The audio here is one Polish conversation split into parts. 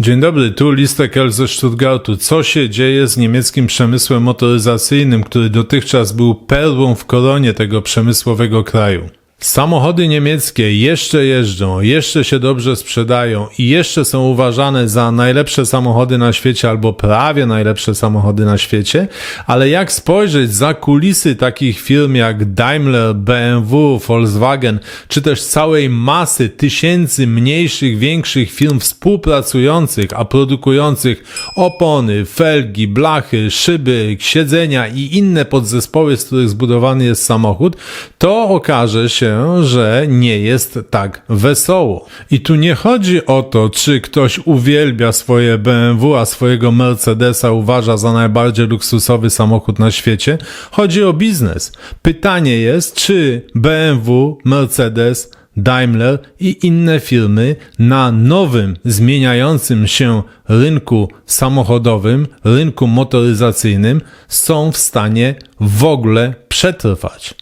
Dzień dobry, tu Listek L ze Stuttgartu. Co się dzieje z niemieckim przemysłem motoryzacyjnym, który dotychczas był perłą w koronie tego przemysłowego kraju? Samochody niemieckie jeszcze jeżdżą, jeszcze się dobrze sprzedają i jeszcze są uważane za najlepsze samochody na świecie albo prawie najlepsze samochody na świecie, ale jak spojrzeć za kulisy takich firm jak Daimler, BMW, Volkswagen, czy też całej masy tysięcy mniejszych, większych firm współpracujących, a produkujących opony, felgi, blachy, szyby, siedzenia i inne podzespoły, z których zbudowany jest samochód, to okaże się, że nie jest tak wesoło. I tu nie chodzi o to, czy ktoś uwielbia swoje BMW, a swojego Mercedesa uważa za najbardziej luksusowy samochód na świecie. Chodzi o biznes. Pytanie jest, czy BMW, Mercedes, Daimler i inne firmy na nowym, zmieniającym się rynku samochodowym, rynku motoryzacyjnym są w stanie w ogóle przetrwać.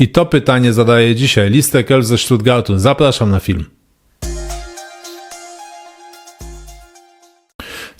I to pytanie zadaję dzisiaj Listek Elf ze Stuttgartu. Zapraszam na film.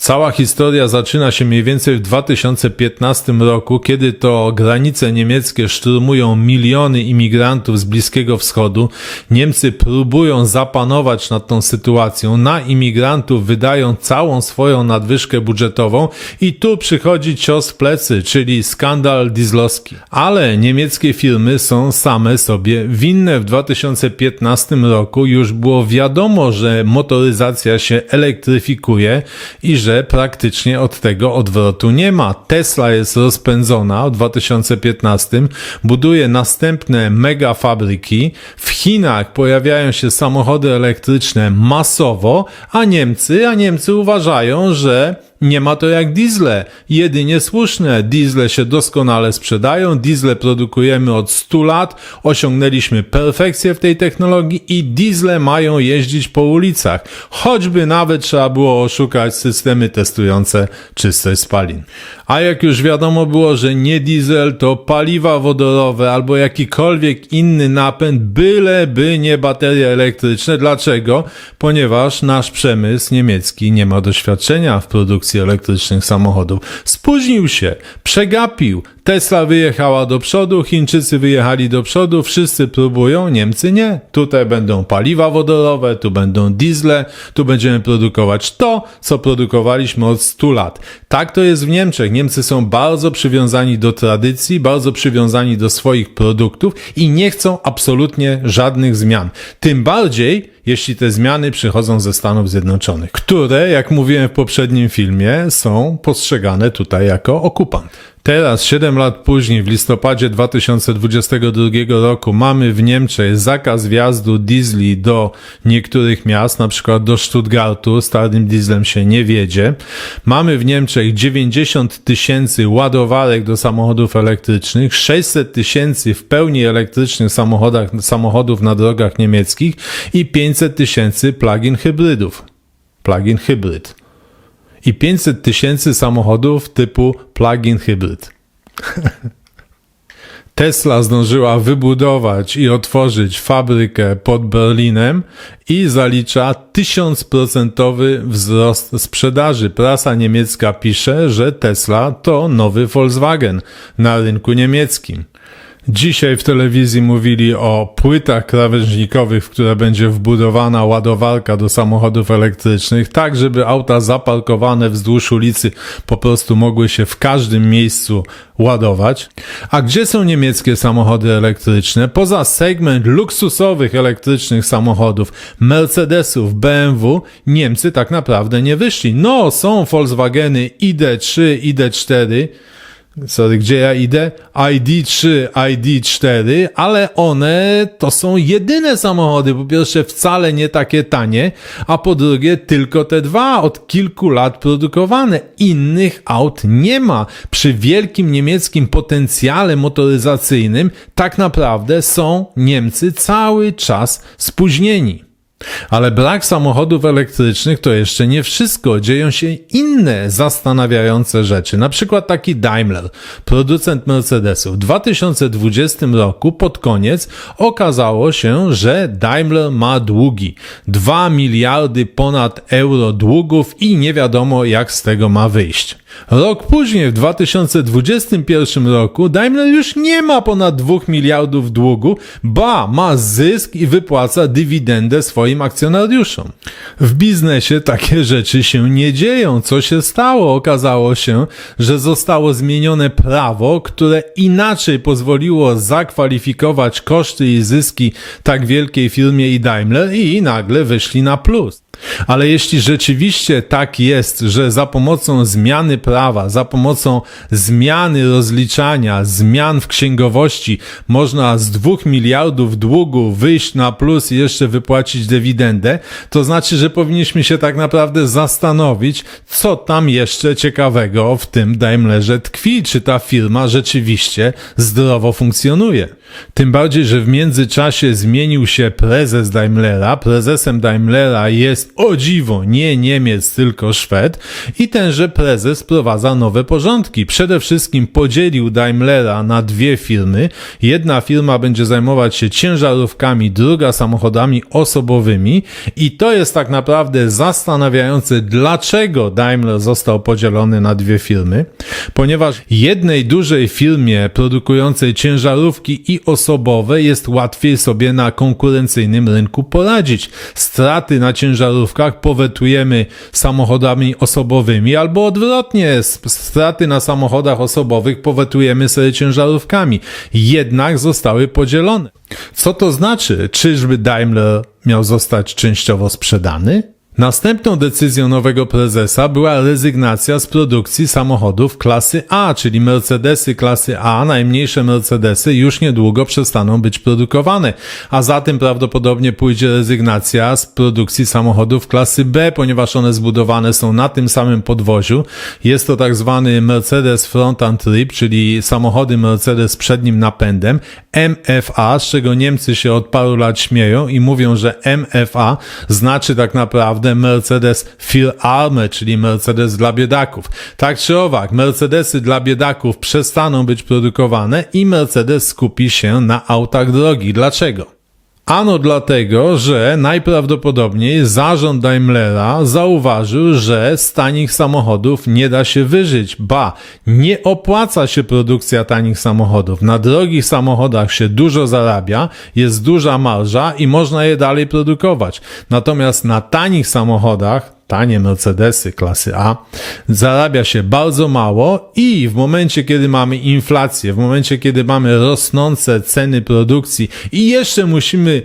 Cała historia zaczyna się mniej więcej w 2015 roku, kiedy to granice niemieckie szturmują miliony imigrantów z Bliskiego Wschodu. Niemcy próbują zapanować nad tą sytuacją. Na imigrantów wydają całą swoją nadwyżkę budżetową i tu przychodzi cios w plecy, czyli skandal dieslowski. Ale niemieckie firmy są same sobie winne. W 2015 roku już było wiadomo, że motoryzacja się elektryfikuje i że praktycznie od tego odwrotu nie ma. Tesla jest rozpędzona w 2015, buduje następne mega fabryki. W Chinach pojawiają się samochody elektryczne masowo, a Niemcy, a Niemcy uważają, że nie ma to jak diesle, jedynie słuszne. Diesle się doskonale sprzedają, diesle produkujemy od 100 lat, osiągnęliśmy perfekcję w tej technologii i diesle mają jeździć po ulicach. Choćby nawet trzeba było oszukać systemy testujące czystość spalin. A jak już wiadomo było, że nie diesel to paliwa wodorowe albo jakikolwiek inny napęd, byleby nie baterie elektryczne. Dlaczego? Ponieważ nasz przemysł niemiecki nie ma doświadczenia w produkcji elektrycznych samochodów. Spóźnił się, przegapił. Tesla wyjechała do przodu, Chińczycy wyjechali do przodu, wszyscy próbują, Niemcy nie. Tutaj będą paliwa wodorowe, tu będą diesle, tu będziemy produkować to, co produkowaliśmy od 100 lat. Tak to jest w Niemczech. Niemcy są bardzo przywiązani do tradycji, bardzo przywiązani do swoich produktów i nie chcą absolutnie żadnych zmian. Tym bardziej, jeśli te zmiany przychodzą ze Stanów Zjednoczonych, które, jak mówiłem w poprzednim filmie, są postrzegane tutaj jako okupant. Teraz, 7 lat później, w listopadzie 2022 roku, mamy w Niemczech zakaz wjazdu diesli do niektórych miast, na przykład do Stuttgartu, starym dieslem się nie wiedzie. Mamy w Niemczech 90 tysięcy ładowarek do samochodów elektrycznych, 600 tysięcy w pełni elektrycznych samochodach, samochodów na drogach niemieckich i 500 tysięcy plug-in hybrydów. Plug-in hybryd i 500 tysięcy samochodów typu plug-in hybrid. Tesla zdążyła wybudować i otworzyć fabrykę pod Berlinem i zalicza 1000% wzrost sprzedaży. Prasa niemiecka pisze, że Tesla to nowy Volkswagen na rynku niemieckim. Dzisiaj w telewizji mówili o płytach krawężnikowych, w które będzie wbudowana ładowarka do samochodów elektrycznych, tak żeby auta zaparkowane wzdłuż ulicy po prostu mogły się w każdym miejscu ładować. A gdzie są niemieckie samochody elektryczne? Poza segment luksusowych elektrycznych samochodów, Mercedesów, BMW, Niemcy tak naprawdę nie wyszli. No, są Volkswageny ID3, ID4, sorry, gdzie ja idę? ID3, ID4, ale one to są jedyne samochody. Po pierwsze, wcale nie takie tanie, a po drugie, tylko te dwa od kilku lat produkowane. Innych aut nie ma. Przy wielkim niemieckim potencjale motoryzacyjnym, tak naprawdę są Niemcy cały czas spóźnieni. Ale brak samochodów elektrycznych to jeszcze nie wszystko. Dzieją się inne zastanawiające rzeczy. Na przykład taki Daimler, producent Mercedesów. W 2020 roku pod koniec okazało się, że Daimler ma długi. 2 miliardy ponad euro długów i nie wiadomo jak z tego ma wyjść. Rok później, w 2021 roku, Daimler już nie ma ponad 2 miliardów długu, ba, ma zysk i wypłaca dywidendę swoim akcjonariuszom. W biznesie takie rzeczy się nie dzieją. Co się stało? Okazało się, że zostało zmienione prawo, które inaczej pozwoliło zakwalifikować koszty i zyski tak wielkiej firmie i Daimler i nagle wyszli na plus. Ale jeśli rzeczywiście tak jest, że za pomocą zmiany prawa, za pomocą zmiany rozliczania, zmian w księgowości można z 2 miliardów długu wyjść na plus i jeszcze wypłacić dywidendę, to znaczy, że powinniśmy się tak naprawdę zastanowić, co tam jeszcze ciekawego w tym Daimlerze tkwi, czy ta firma rzeczywiście zdrowo funkcjonuje. Tym bardziej, że w międzyczasie zmienił się prezes Daimlera. Prezesem Daimlera jest o dziwo nie Niemiec, tylko Szwed. I tenże prezes wprowadza nowe porządki. Przede wszystkim podzielił Daimlera na dwie firmy. Jedna firma będzie zajmować się ciężarówkami, druga samochodami osobowymi. I to jest tak naprawdę zastanawiające, dlaczego Daimler został podzielony na dwie firmy. Ponieważ jednej dużej firmie produkującej ciężarówki i osobowe jest łatwiej sobie na konkurencyjnym rynku poradzić. Straty na ciężarówkach powetujemy samochodami osobowymi albo odwrotnie, straty na samochodach osobowych powetujemy sobie ciężarówkami. Jednak zostały podzielone. Co to znaczy? Czyżby Daimler miał zostać częściowo sprzedany? Następną decyzją nowego prezesa była rezygnacja z produkcji samochodów klasy A, czyli Mercedesy klasy A, najmniejsze Mercedesy już niedługo przestaną być produkowane, a zatem prawdopodobnie pójdzie rezygnacja z produkcji samochodów klasy B, ponieważ one zbudowane są na tym samym podwoziu. Jest to tak zwany Mercedes Front and Trip, czyli samochody Mercedes z przednim napędem, MFA, z czego Niemcy się od paru lat śmieją i mówią, że MFA znaczy tak naprawdę Mercedes für Arme, czyli Mercedes dla biedaków. Tak czy owak, Mercedesy dla biedaków przestaną być produkowane i Mercedes skupi się na autach drogi. Dlaczego? Ano dlatego, że najprawdopodobniej zarząd Daimlera zauważył, że z tanich samochodów nie da się wyżyć. Ba, nie opłaca się produkcja tanich samochodów. Na drogich samochodach się dużo zarabia, jest duża marża i można je dalej produkować. Natomiast na tanich samochodach tanie Mercedesy klasy A, zarabia się bardzo mało i w momencie, kiedy mamy inflację, w momencie, kiedy mamy rosnące ceny produkcji i jeszcze musimy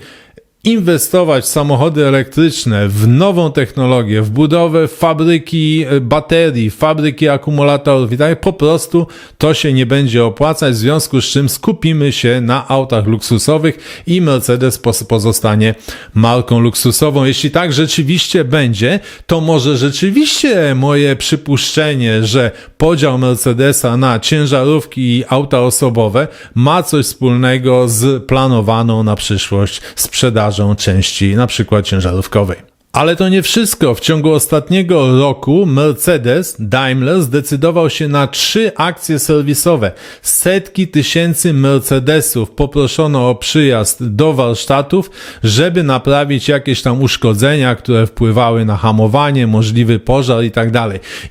inwestować w samochody elektryczne, w nową technologię, w budowę fabryki e, baterii, fabryki akumulatorów i tak, po prostu to się nie będzie opłacać, w związku z czym skupimy się na autach luksusowych i Mercedes pozostanie marką luksusową. Jeśli tak rzeczywiście będzie, to może rzeczywiście moje przypuszczenie, że podział Mercedesa na ciężarówki i auta osobowe ma coś wspólnego z planowaną na przyszłość sprzedażą części na przykład ciężarówkowej. Ale to nie wszystko. W ciągu ostatniego roku Mercedes Daimler zdecydował się na trzy akcje serwisowe. Setki tysięcy Mercedesów poproszono o przyjazd do warsztatów, żeby naprawić jakieś tam uszkodzenia, które wpływały na hamowanie, możliwy pożar i tak.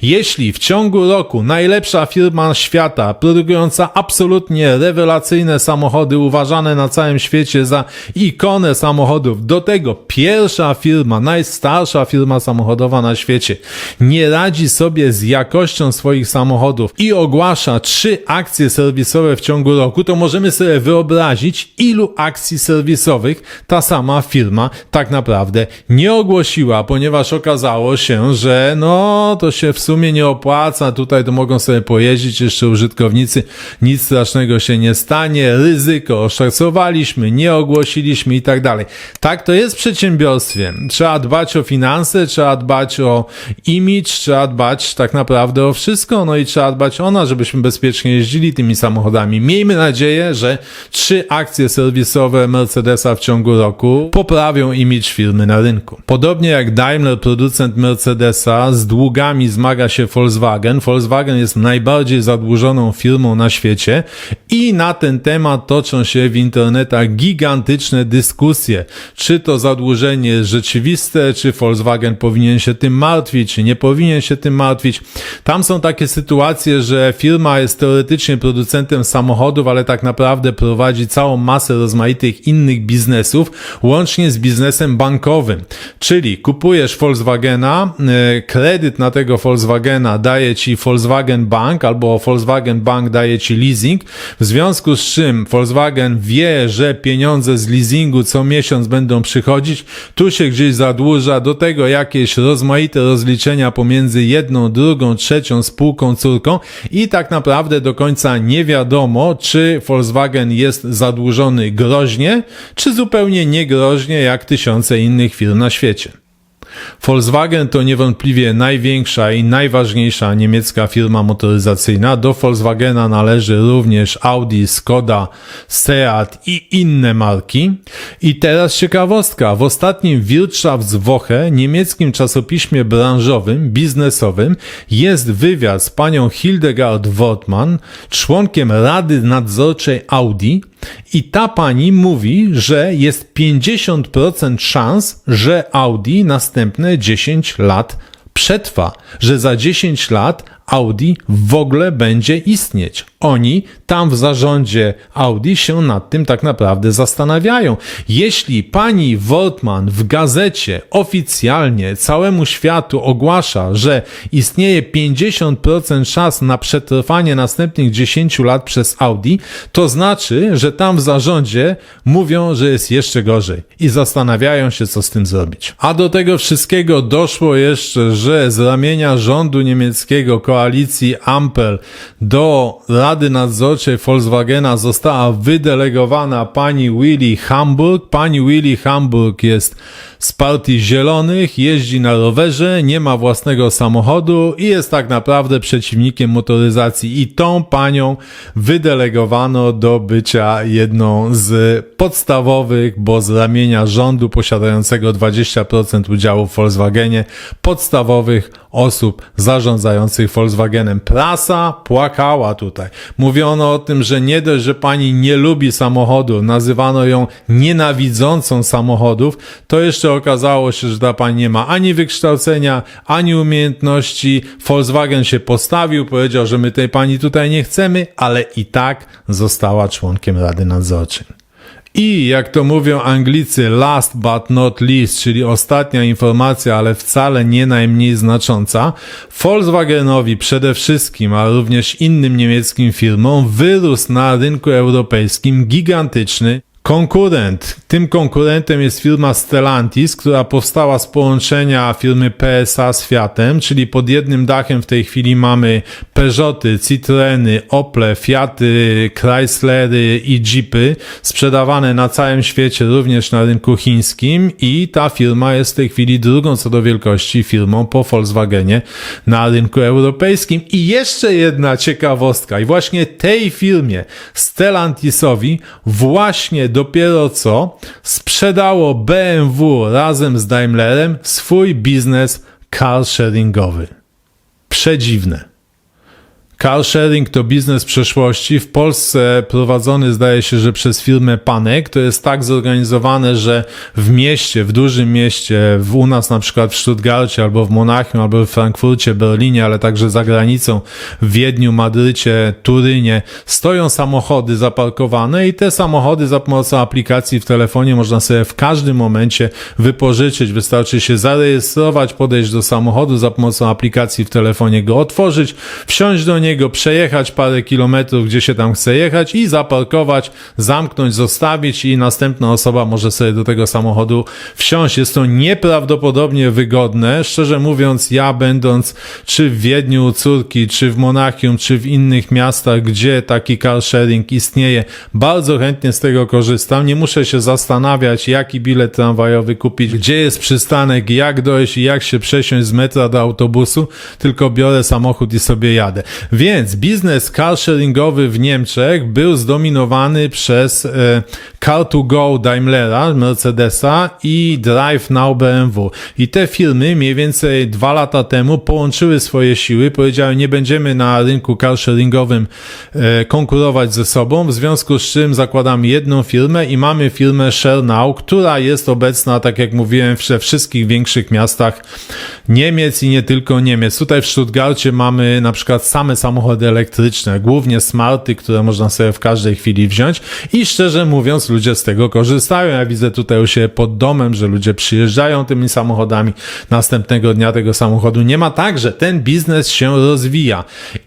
Jeśli w ciągu roku najlepsza firma świata, produkująca absolutnie rewelacyjne samochody, uważane na całym świecie za ikonę samochodów, do tego pierwsza firma, najstarsza firma samochodowa na świecie, nie radzi sobie z jakością swoich samochodów i ogłasza trzy akcje serwisowe w ciągu roku, to możemy sobie wyobrazić, ilu akcji serwisowych ta sama firma tak naprawdę nie ogłosiła, ponieważ okazało się, że no to się w sumie nie opłaca, tutaj to mogą sobie pojeździć jeszcze użytkownicy, nic strasznego się nie stanie, ryzyko oszacowaliśmy, nie ogłosiliśmy i tak dalej. Tak to jest w przedsiębiorstwie. Trzeba dbać dbać o finanse, trzeba dbać o image, trzeba dbać tak naprawdę o wszystko, no i trzeba dbać o nas, żebyśmy bezpiecznie jeździli tymi samochodami. Miejmy nadzieję, że trzy akcje serwisowe Mercedesa w ciągu roku poprawią image firmy na rynku. Podobnie jak Daimler, producent Mercedesa, z długami zmaga się Volkswagen. Volkswagen jest najbardziej zadłużoną firmą na świecie i na ten temat toczą się w internetach gigantyczne dyskusje. Czy to zadłużenie rzeczywiste, czy Volkswagen powinien się tym martwić, czy nie powinien się tym martwić. Tam są takie sytuacje, że firma jest teoretycznie producentem samochodów, ale tak naprawdę prowadzi całą masę rozmaitych innych biznesów, łącznie z biznesem bankowym. Czyli kupujesz Volkswagena, e, kredyt na tego Volkswagena daje ci Volkswagen Bank albo Volkswagen Bank daje ci leasing, w związku z czym Volkswagen wie, że pieniądze z leasingu co miesiąc będą przychodzić, tu się gdzieś zadłuża, do tego jakieś rozmaite rozliczenia pomiędzy jedną, drugą, trzecią spółką, córką i tak naprawdę do końca nie wiadomo, czy Volkswagen jest zadłużony groźnie, czy zupełnie niegroźnie, jak tysiące innych firm na świecie. Volkswagen to niewątpliwie największa i najważniejsza niemiecka firma motoryzacyjna. Do Volkswagena należy również Audi, Skoda, Seat i inne marki. I teraz ciekawostka. W ostatnim Wirtschaftswoche, niemieckim czasopiśmie branżowym, biznesowym, jest wywiad z panią Hildegard Wortmann, członkiem Rady Nadzorczej Audi, i ta pani mówi, że jest 50% szans, że Audi następne 10 lat przetrwa, że za 10 lat Audi w ogóle będzie istnieć. Oni tam w zarządzie Audi się nad tym tak naprawdę zastanawiają. Jeśli pani Wortmann w gazecie oficjalnie całemu światu ogłasza, że istnieje 50% szans na przetrwanie następnych 10 lat przez Audi, to znaczy, że tam w zarządzie mówią, że jest jeszcze gorzej i zastanawiają się, co z tym zrobić. A do tego wszystkiego doszło jeszcze, że z ramienia rządu niemieckiego koalicji Ampel do Rady Nadzorczej Volkswagena została wydelegowana pani Willy Hamburg. Pani Willy Hamburg jest z partii zielonych, jeździ na rowerze, nie ma własnego samochodu i jest tak naprawdę przeciwnikiem motoryzacji. I tą panią wydelegowano do bycia jedną z podstawowych, bo z ramienia rządu posiadającego 20% udziału w Volkswagenie, podstawowych osób zarządzających Volkswagenem. Prasa płakała tutaj. Mówiono o tym, że nie dość, że pani nie lubi samochodu, nazywano ją nienawidzącą samochodów, to jeszcze okazało się, że ta pani nie ma ani wykształcenia, ani umiejętności. Volkswagen się postawił, powiedział, że my tej pani tutaj nie chcemy, ale i tak została członkiem Rady Nadzorczej. I jak to mówią Anglicy, last but not least, czyli ostatnia informacja, ale wcale nie najmniej znacząca, Volkswagenowi przede wszystkim, a również innym niemieckim firmom wyrósł na rynku europejskim gigantyczny Konkurent. Tym konkurentem jest firma Stellantis, która powstała z połączenia firmy PSA z Fiatem, czyli pod jednym dachem w tej chwili mamy Peugeoty, Citroeny, Ople, Fiaty, Chryslery i Jeepy sprzedawane na całym świecie, również na rynku chińskim i ta firma jest w tej chwili drugą co do wielkości firmą po Volkswagenie na rynku europejskim. I jeszcze jedna ciekawostka i właśnie tej firmie Stellantisowi właśnie dopiero co sprzedało BMW razem z Daimlerem swój biznes car sharingowy. Przedziwne. Car sharing to biznes przeszłości. W Polsce prowadzony zdaje się, że przez firmę Panek. To jest tak zorganizowane, że w mieście, w dużym mieście, w, u nas na przykład w Stuttgarcie, albo w Monachium, albo w Frankfurcie, Berlinie, ale także za granicą, w Wiedniu, Madrycie, Turynie, stoją samochody zaparkowane i te samochody za pomocą aplikacji w telefonie można sobie w każdym momencie wypożyczyć. Wystarczy się zarejestrować, podejść do samochodu za pomocą aplikacji w telefonie, go otworzyć, wsiąść do niego, niego przejechać parę kilometrów, gdzie się tam chce jechać i zaparkować, zamknąć, zostawić i następna osoba może sobie do tego samochodu wsiąść. Jest to nieprawdopodobnie wygodne. Szczerze mówiąc, ja będąc czy w Wiedniu u córki, czy w Monachium, czy w innych miastach, gdzie taki car sharing istnieje, bardzo chętnie z tego korzystam. Nie muszę się zastanawiać, jaki bilet tramwajowy kupić, gdzie jest przystanek, jak dojść i jak się przesiąść z metra do autobusu, tylko biorę samochód i sobie jadę. Więc biznes car sharingowy w Niemczech był zdominowany przez e, Car2Go Daimlera, Mercedesa i Drive Now BMW. I te firmy mniej więcej dwa lata temu połączyły swoje siły, powiedziały nie będziemy na rynku car sharingowym e, konkurować ze sobą, w związku z czym zakładamy jedną firmę i mamy firmę ShareNow, która jest obecna, tak jak mówiłem, we wszystkich większych miastach Niemiec i nie tylko Niemiec. Tutaj w Stuttgarcie mamy na przykład same samochody elektryczne, głównie smarty, które można sobie w każdej chwili wziąć i szczerze mówiąc ludzie z tego korzystają. Ja widzę tutaj u siebie pod domem, że ludzie przyjeżdżają tymi samochodami, następnego dnia tego samochodu nie ma, także ten biznes się rozwija.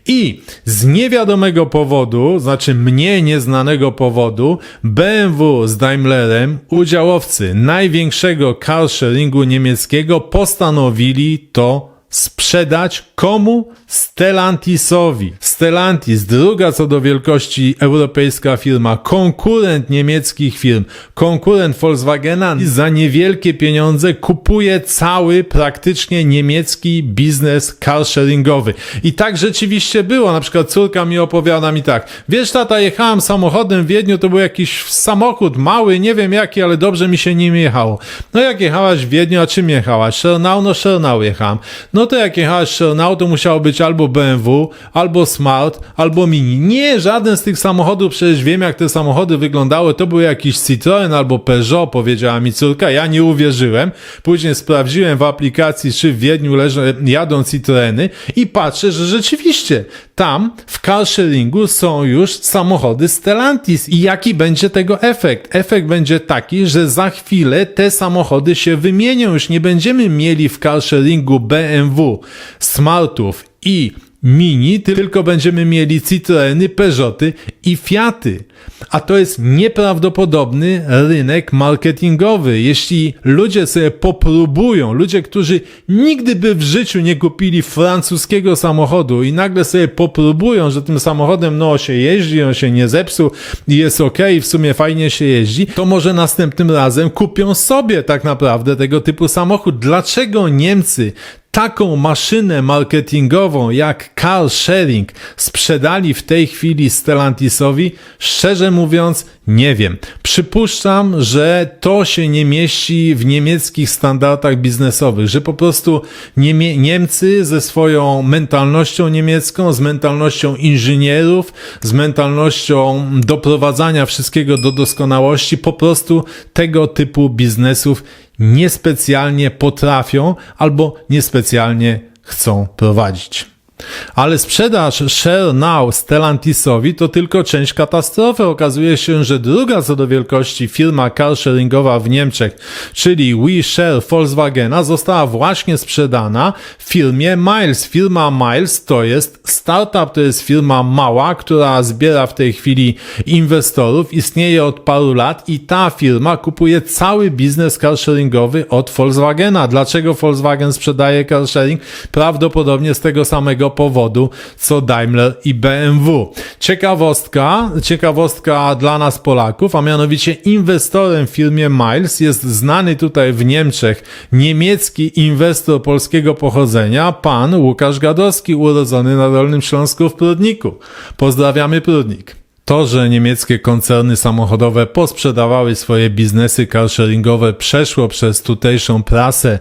I z niewiadomego powodu, znaczy mnie nieznanego powodu, BMW z Daimlerem, udziałowcy największego car sharingu niemieckiego, postanowili to sprzedać komu? Stellantisowi. Stellantis, druga co do wielkości europejska firma, konkurent niemieckich firm, konkurent Volkswagena za niewielkie pieniądze kupuje cały praktycznie niemiecki biznes carsharingowy. I tak rzeczywiście było. Na przykład córka mi opowiada mi tak, wiesz tata, jechałem samochodem w Wiedniu, to był jakiś samochód mały, nie wiem jaki, ale dobrze mi się nim jechało. No jak jechałaś w Wiedniu, a czym jechałaś? Schernau? No Schernau jechałem. No to jak jechałaś Schernau, to musiało być albo BMW, albo Smart, albo Mini. Nie, żaden z tych samochodów, przecież wiem jak te samochody wyglądały, to był jakiś Citroen albo Peugeot, powiedziała mi córka, ja nie uwierzyłem. Później sprawdziłem w aplikacji, czy w Wiedniu leżą, jadą Citroeny i patrzę, że rzeczywiście tam w carsharingu są już samochody Stellantis. I jaki będzie tego efekt? Efekt będzie taki, że za chwilę te samochody się wymienią. Już nie będziemy mieli w carsharingu BMW, Smartów i Mini, tylko będziemy mieli Citroeny, Peugeoty i Fiaty. A to jest nieprawdopodobny rynek marketingowy. Jeśli ludzie sobie popróbują, ludzie, którzy nigdy by w życiu nie kupili francuskiego samochodu i nagle sobie popróbują, że tym samochodem no się jeździ, on się nie zepsuł i jest ok, i w sumie fajnie się jeździ, to może następnym razem kupią sobie tak naprawdę tego typu samochód. Dlaczego Niemcy taką maszynę marketingową jak car sharing sprzedali w tej chwili Stellantisowi, szczerze mówiąc, nie wiem. Przypuszczam, że to się nie mieści w niemieckich standardach biznesowych, że po prostu Niemie Niemcy ze swoją mentalnością niemiecką, z mentalnością inżynierów, z mentalnością doprowadzania wszystkiego do doskonałości, po prostu tego typu biznesów niespecjalnie potrafią albo niespecjalnie chcą prowadzić. Ale sprzedaż Share Now Stellantisowi to tylko część katastrofy. Okazuje się, że druga co do wielkości firma carsharingowa w Niemczech, czyli WeShare Volkswagena, została właśnie sprzedana firmie Miles. Firma Miles to jest startup, to jest firma mała, która zbiera w tej chwili inwestorów, istnieje od paru lat i ta firma kupuje cały biznes carsharingowy od Volkswagena. Dlaczego Volkswagen sprzedaje carsharing? Prawdopodobnie z tego samego powodu co Daimler i BMW. Ciekawostka, ciekawostka dla nas Polaków, a mianowicie inwestorem w firmie Miles jest znany tutaj w Niemczech niemiecki inwestor polskiego pochodzenia, pan Łukasz Gadowski, urodzony na Dolnym Śląsku w Prudniku. Pozdrawiamy Prudnik. To, że niemieckie koncerny samochodowe posprzedawały swoje biznesy carsharingowe, przeszło przez tutejszą prasę,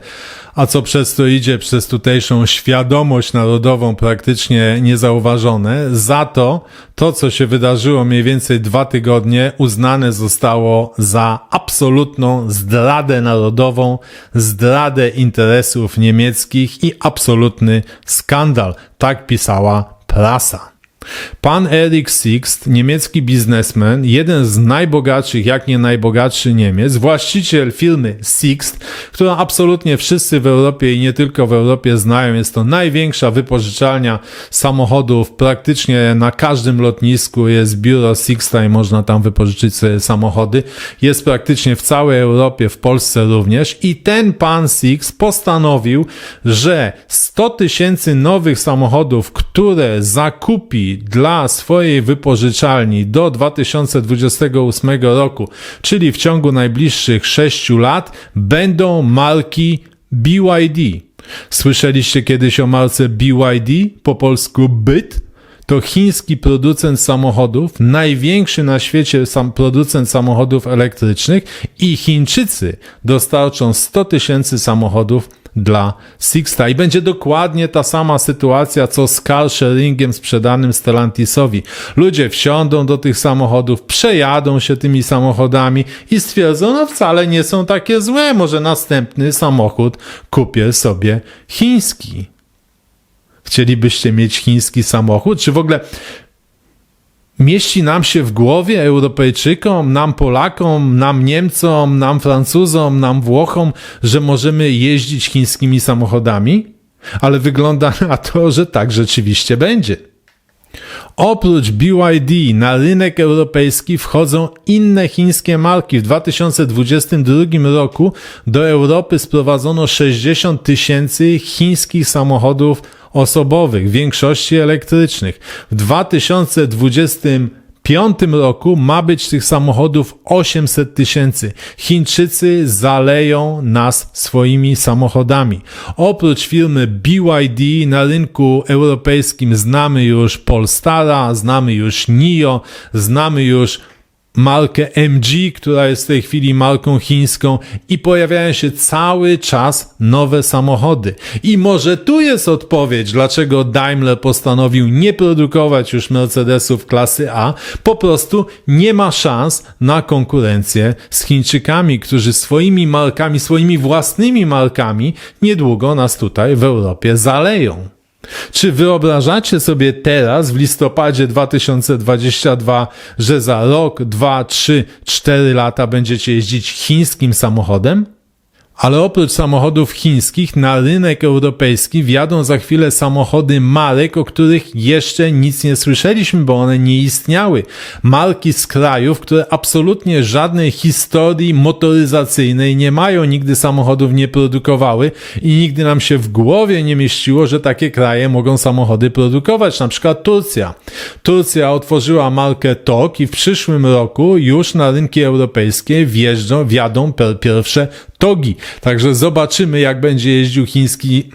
a co przez to idzie, przez tutejszą świadomość narodową praktycznie niezauważone. Za to, to co się wydarzyło mniej więcej dwa tygodnie, uznane zostało za absolutną zdradę narodową, zdradę interesów niemieckich i absolutny skandal. Tak pisała prasa. Pan Eric Sixt, niemiecki biznesmen, jeden z najbogatszych, jak nie najbogatszy Niemiec, właściciel firmy Sixt, którą absolutnie wszyscy w Europie i nie tylko w Europie znają. Jest to największa wypożyczalnia samochodów. Praktycznie na każdym lotnisku jest biuro Sixta i można tam wypożyczyć sobie samochody. Jest praktycznie w całej Europie, w Polsce również. I ten pan Sixt postanowił, że 100 tysięcy nowych samochodów, które zakupi dla swojej wypożyczalni do 2028 roku, czyli w ciągu najbliższych 6 lat, będą marki BYD. Słyszeliście kiedyś o marce BYD, po polsku byt? To chiński producent samochodów, największy na świecie sam producent samochodów elektrycznych i Chińczycy dostarczą 100 tysięcy samochodów dla Sixta i będzie dokładnie ta sama sytuacja, co z car sharingiem sprzedanym Stellantisowi. Ludzie wsiądą do tych samochodów, przejadą się tymi samochodami i stwierdzą, no wcale nie są takie złe, może następny samochód kupię sobie chiński. Chcielibyście mieć chiński samochód? Czy w ogóle mieści nam się w głowie, Europejczykom, nam Polakom, nam Niemcom, nam Francuzom, nam Włochom, że możemy jeździć chińskimi samochodami? Ale wygląda na to, że tak rzeczywiście będzie. Oprócz BYD na rynek europejski wchodzą inne chińskie marki. W 2022 roku do Europy sprowadzono 60 tysięcy chińskich samochodów osobowych, w większości elektrycznych. W 2025 roku ma być tych samochodów 800 tysięcy. Chińczycy zaleją nas swoimi samochodami. Oprócz firmy BYD na rynku europejskim znamy już Polestara, znamy już NIO, znamy już markę MG, która jest w tej chwili marką chińską i pojawiają się cały czas nowe samochody. I może tu jest odpowiedź, dlaczego Daimler postanowił nie produkować już Mercedesów klasy A. Po prostu nie ma szans na konkurencję z Chińczykami, którzy swoimi markami, swoimi własnymi markami niedługo nas tutaj w Europie zaleją. Czy wyobrażacie sobie teraz, w listopadzie 2022, że za rok, dwa, trzy, cztery lata będziecie jeździć chińskim samochodem? Ale oprócz samochodów chińskich na rynek europejski wjadą za chwilę samochody marek, o których jeszcze nic nie słyszeliśmy, bo one nie istniały. Marki z krajów, które absolutnie żadnej historii motoryzacyjnej nie mają, nigdy samochodów nie produkowały i nigdy nam się w głowie nie mieściło, że takie kraje mogą samochody produkować, na przykład Turcja. Turcja otworzyła markę TOK i w przyszłym roku już na rynki europejskie wjeżdżą, wjadą pierwsze togi. Także zobaczymy, jak będzie jeździł chiński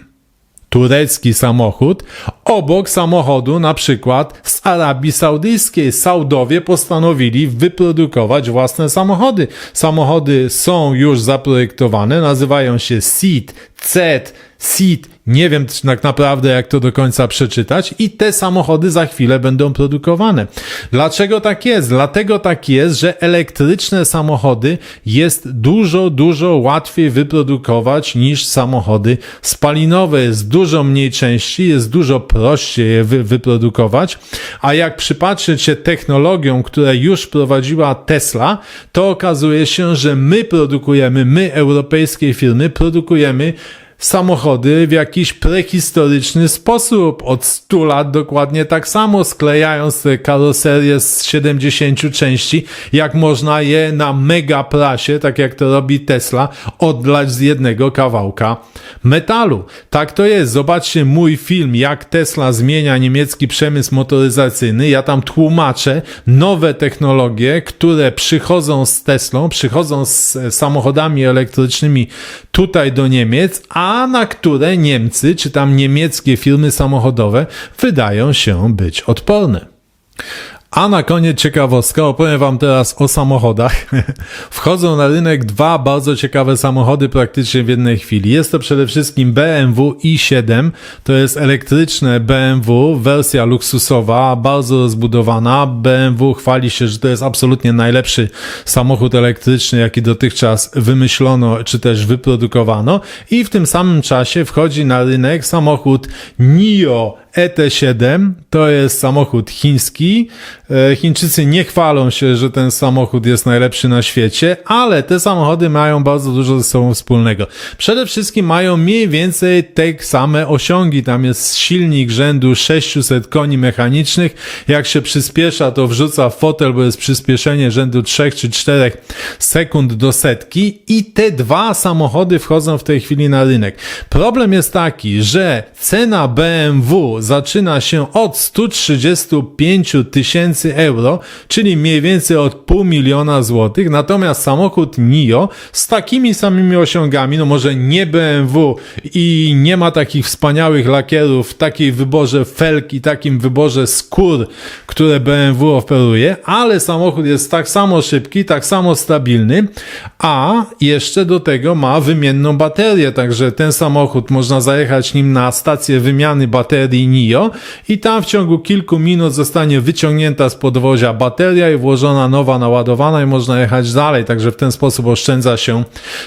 turecki samochód obok samochodu na przykład z Arabii Saudyjskiej. Saudowie postanowili wyprodukować własne samochody. Samochody są już zaprojektowane, nazywają się SEAT, CET, SEAT, nie wiem tak naprawdę, jak to do końca przeczytać, i te samochody za chwilę będą produkowane. Dlaczego tak jest? Dlatego tak jest, że elektryczne samochody jest dużo, dużo łatwiej wyprodukować niż samochody spalinowe. Jest dużo mniej części, jest dużo prościej je wy wyprodukować. A jak przypatrzeć się technologiom, które już prowadziła Tesla, to okazuje się, że my produkujemy, my, europejskie firmy, produkujemy samochody w jakiś prehistoryczny sposób. Od 100 lat dokładnie tak samo sklejając te karoserie z 70 części, jak można je na mega prasie, tak jak to robi Tesla, odlać z jednego kawałka metalu. Tak to jest. Zobaczcie mój film, jak Tesla zmienia niemiecki przemysł motoryzacyjny. Ja tam tłumaczę nowe technologie, które przychodzą z Teslą, przychodzą z samochodami elektrycznymi tutaj do Niemiec, a a na które Niemcy czy tam niemieckie firmy samochodowe wydają się być odporne. A na koniec ciekawostka, opowiem Wam teraz o samochodach. Wchodzą na rynek dwa bardzo ciekawe samochody praktycznie w jednej chwili. Jest to przede wszystkim BMW i7, to jest elektryczne BMW, wersja luksusowa, bardzo rozbudowana. BMW chwali się, że to jest absolutnie najlepszy samochód elektryczny, jaki dotychczas wymyślono czy też wyprodukowano. I w tym samym czasie wchodzi na rynek samochód NIO ET7 to jest samochód chiński. E, Chińczycy nie chwalą się, że ten samochód jest najlepszy na świecie, ale te samochody mają bardzo dużo ze sobą wspólnego. Przede wszystkim mają mniej więcej te same osiągi. Tam jest silnik rzędu 600 koni mechanicznych. Jak się przyspiesza, to wrzuca fotel, bo jest przyspieszenie rzędu 3 czy 4 sekund do setki i te dwa samochody wchodzą w tej chwili na rynek. Problem jest taki, że cena BMW zaczyna się od 135 tysięcy euro, czyli mniej więcej od pół miliona złotych, natomiast samochód NIO z takimi samymi osiągami, no może nie BMW i nie ma takich wspaniałych lakierów w takiej wyborze felg i takim wyborze skór, które BMW oferuje, ale samochód jest tak samo szybki, tak samo stabilny, a jeszcze do tego ma wymienną baterię, także ten samochód można zajechać nim na stację wymiany baterii NIO i tam w ciągu kilku minut zostanie wyciągnięta z podwozia bateria i włożona nowa naładowana i można jechać dalej, także w ten sposób oszczędza się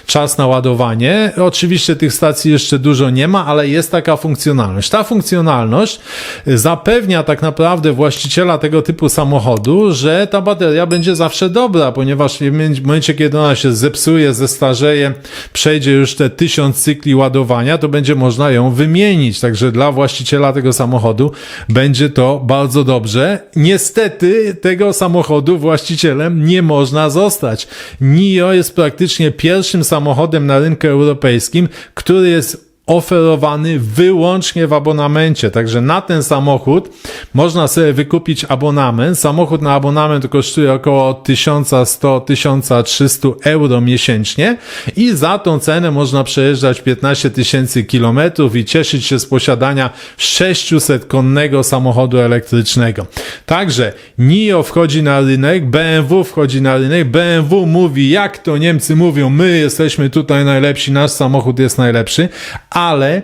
czas na ładowanie. Oczywiście tych stacji jeszcze dużo nie ma, ale jest taka funkcjonalność. Ta funkcjonalność zapewnia tak naprawdę właściciela tego typu samochodu, że ta bateria będzie zawsze dobra, ponieważ w momencie, kiedy ona się zepsuje, zestarzeje, przejdzie już te tysiąc cykli ładowania, to będzie można ją wymienić. Także dla właściciela tego samochodu będzie to bardzo dobrze. Niestety tego samochodu właścicielem nie można zostać. NIO jest praktycznie pierwszym samochodem na rynku europejskim, który jest oferowany wyłącznie w abonamencie. Także na ten samochód można sobie wykupić abonament. Samochód na abonament kosztuje około 1100-1300 euro miesięcznie i za tą cenę można przejeżdżać 15 tysięcy kilometrów i cieszyć się z posiadania 600-konnego samochodu elektrycznego. Także NIO wchodzi na rynek, BMW wchodzi na rynek, BMW mówi, jak to Niemcy mówią, my jesteśmy tutaj najlepsi, nasz samochód jest najlepszy, ale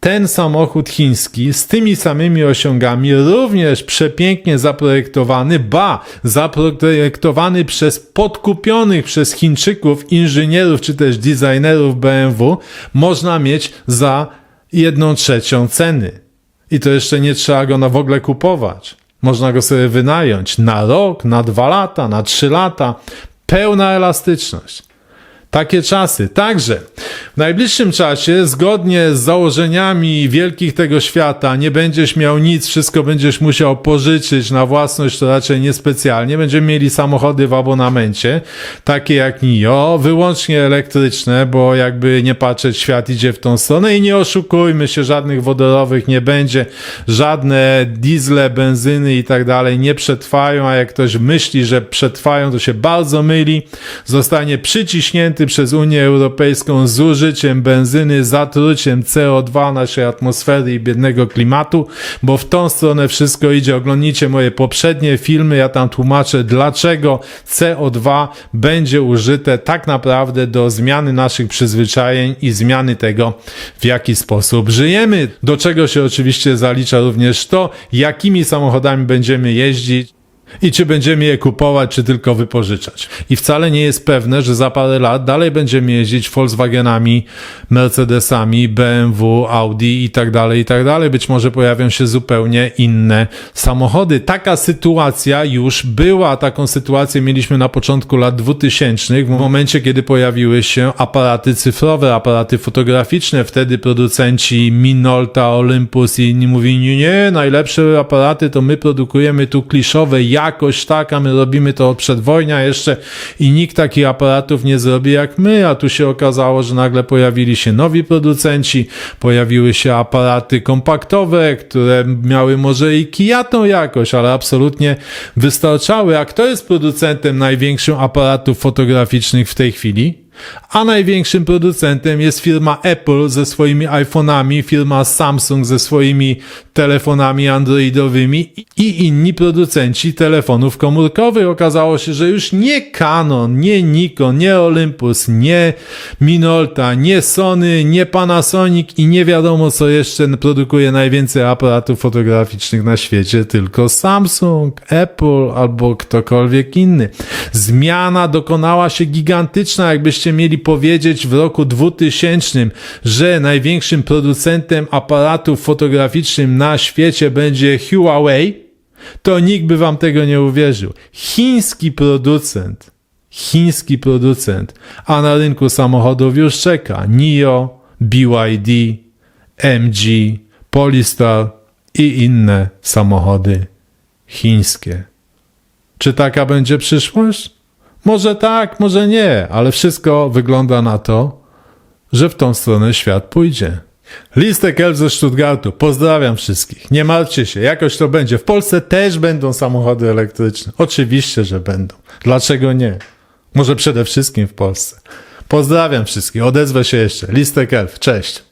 ten samochód chiński z tymi samymi osiągami, również przepięknie zaprojektowany, ba, zaprojektowany przez podkupionych przez Chińczyków inżynierów czy też designerów BMW, można mieć za jedną trzecią ceny. I to jeszcze nie trzeba go na w ogóle kupować. Można go sobie wynająć na rok, na dwa lata, na trzy lata. Pełna elastyczność. Takie czasy. Także w najbliższym czasie, zgodnie z założeniami wielkich tego świata, nie będziesz miał nic, wszystko będziesz musiał pożyczyć na własność, to raczej niespecjalnie. Będziemy mieli samochody w abonamencie, takie jak NIO, wyłącznie elektryczne, bo jakby nie patrzeć, świat idzie w tą stronę i nie oszukujmy się, żadnych wodorowych nie będzie, żadne diesle, benzyny i tak dalej nie przetrwają, a jak ktoś myśli, że przetrwają, to się bardzo myli. Zostanie przyciśnięty przez Unię Europejską z zużyciem benzyny, zatruciem CO2 naszej atmosfery i biednego klimatu, bo w tą stronę wszystko idzie. Oglądnijcie moje poprzednie filmy, ja tam tłumaczę, dlaczego CO2 będzie użyte tak naprawdę do zmiany naszych przyzwyczajeń i zmiany tego, w jaki sposób żyjemy. Do czego się oczywiście zalicza również to, jakimi samochodami będziemy jeździć. I czy będziemy je kupować, czy tylko wypożyczać. I wcale nie jest pewne, że za parę lat dalej będziemy jeździć Volkswagenami, Mercedesami, BMW, Audi i tak dalej, i tak dalej. Być może pojawią się zupełnie inne samochody. Taka sytuacja już była. Taką sytuację mieliśmy na początku lat 2000, w momencie, kiedy pojawiły się aparaty cyfrowe, aparaty fotograficzne. Wtedy producenci Minolta, Olympus i inni mówili, nie, najlepsze aparaty to my produkujemy tu kliszowe, jakość taka, my robimy to od przedwojnia jeszcze i nikt takich aparatów nie zrobi jak my, a tu się okazało, że nagle pojawili się nowi producenci, pojawiły się aparaty kompaktowe, które miały może i kijatą jakość, ale absolutnie wystarczały. A kto jest producentem największym aparatów fotograficznych w tej chwili? A największym producentem jest firma Apple ze swoimi iPhone'ami, firma Samsung ze swoimi telefonami androidowymi i inni producenci telefonów komórkowych. Okazało się, że już nie Canon, nie Nikon, nie Olympus, nie Minolta, nie Sony, nie Panasonic i nie wiadomo co jeszcze produkuje najwięcej aparatów fotograficznych na świecie, tylko Samsung, Apple albo ktokolwiek inny. Zmiana dokonała się gigantyczna, jakbyście będziecie mieli powiedzieć w roku 2000, że największym producentem aparatów fotograficznych na świecie będzie Huawei, to nikt by wam tego nie uwierzył. Chiński producent, chiński producent, a na rynku samochodów już czeka NIO, BYD, MG, Polestar i inne samochody chińskie. Czy taka będzie przyszłość? Może tak, może nie, ale wszystko wygląda na to, że w tą stronę świat pójdzie. Listek Elf ze Stuttgartu. Pozdrawiam wszystkich. Nie martwcie się, jakoś to będzie. W Polsce też będą samochody elektryczne. Oczywiście, że będą. Dlaczego nie? Może przede wszystkim w Polsce. Pozdrawiam wszystkich. Odezwę się jeszcze. Listek Elf. Cześć.